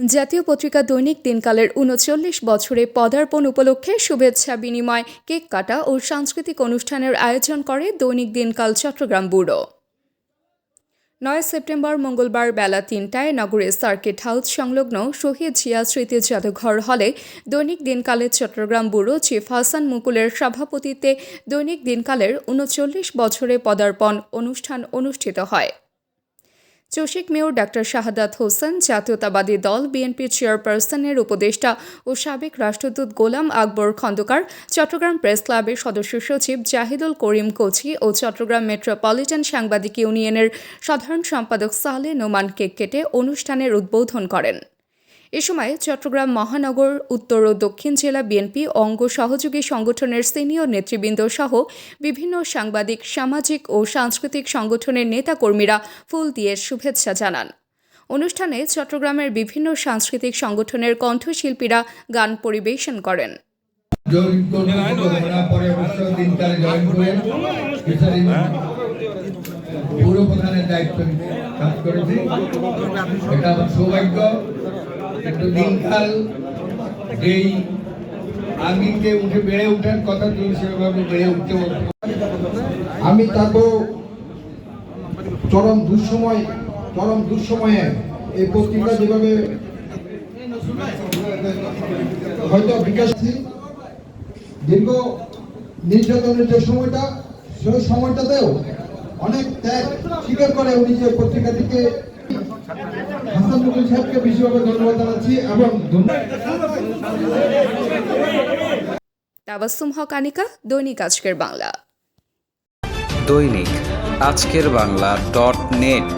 জাতীয় পত্রিকা দৈনিক দিনকালের উনচল্লিশ বছরে পদার্পণ উপলক্ষে শুভেচ্ছা বিনিময়, কেক কাটা ও সাংস্কৃতিক অনুষ্ঠানের আয়োজন করে দৈনিক দিনকাল চট্টগ্রাম ব্যুরো। নয় সেপ্টেম্বর মঙ্গলবার বেলা তিনটায় নগরের সার্কিট হাউস সংলগ্ন শহীদ জিয়া স্মৃতি জাদুঘর হলে দৈনিক দিনকালের চট্টগ্রাম ব্যুরো চিফ হাসান মুকুলের সভাপতিত্বে দৈনিক দিনকালের উনচল্লিশ বছরে পদার্পণ অনুষ্ঠান অনুষ্ঠিত হয়। চসিক মেয়র ডাক্তার শাহাদাত হোসেন, জাতীয়তাবাদী দল বিএনপির চেয়ারপারসনের উপদেষ্টা ও সাবেক রাষ্ট্রদূত গোলাম আকবর খন্দকার, চট্টগ্রাম প্রেস ক্লাবের সদস্য সচিব জাহিদুল করিম কোচি ও চট্টগ্রাম মেট্রোপলিটন সাংবাদিক ইউনিয়নের সাধারণ সম্পাদক সালে নোমান কেক কেটে অনুষ্ঠানের উদ্বোধন করেন। এ সময় চট্টগ্রাম মহানগর উত্তর ও দক্ষিণ জেলা বিএনপি অঙ্গ সহযোগী সংগঠনের সিনিয়র নেতৃবৃন্দ সহ বিভিন্ন সাংবাদিক সামাজিক ও সাংস্কৃতিক সংগঠনের নেতাকর্মীরা ফুল দিয়ে শুভেচ্ছা জানান। অনুষ্ঠানে চট্টগ্রামের বিভিন্ন সাংস্কৃতিক সংগঠনের কণ্ঠশিল্পীরা গান পরিবেশন করেন। পৌর প্রধানের দায়িত্ব কাজ করেছি এটা আমার সৌভাগ্য। একটু দিনকাল যেই আমিকে উঠে বেড়ে ওঠার কথা ছিল সেভাবে বেড়ে উঠতে আমি তাকেও চরম দুঃসময়, চরম দুঃসময়ে এই পত্রিকা যেভাবে হয়তো বিকাশ দীর্ঘ নির্যাতনের যে সময়টা, সেই সময়টাতেও অনেক ত্যাগ স্বীকার করে উনি যে পত্রিকাটিকে হাসান মুকুল সাহেবকে বিশেষভাবে ধন্যবাদ জানাচ্ছি এবং তাবাসুম হক আনিকা দৈনিক আজকের বাংলা। দৈনিক আজকের বাংলা ডট নেট।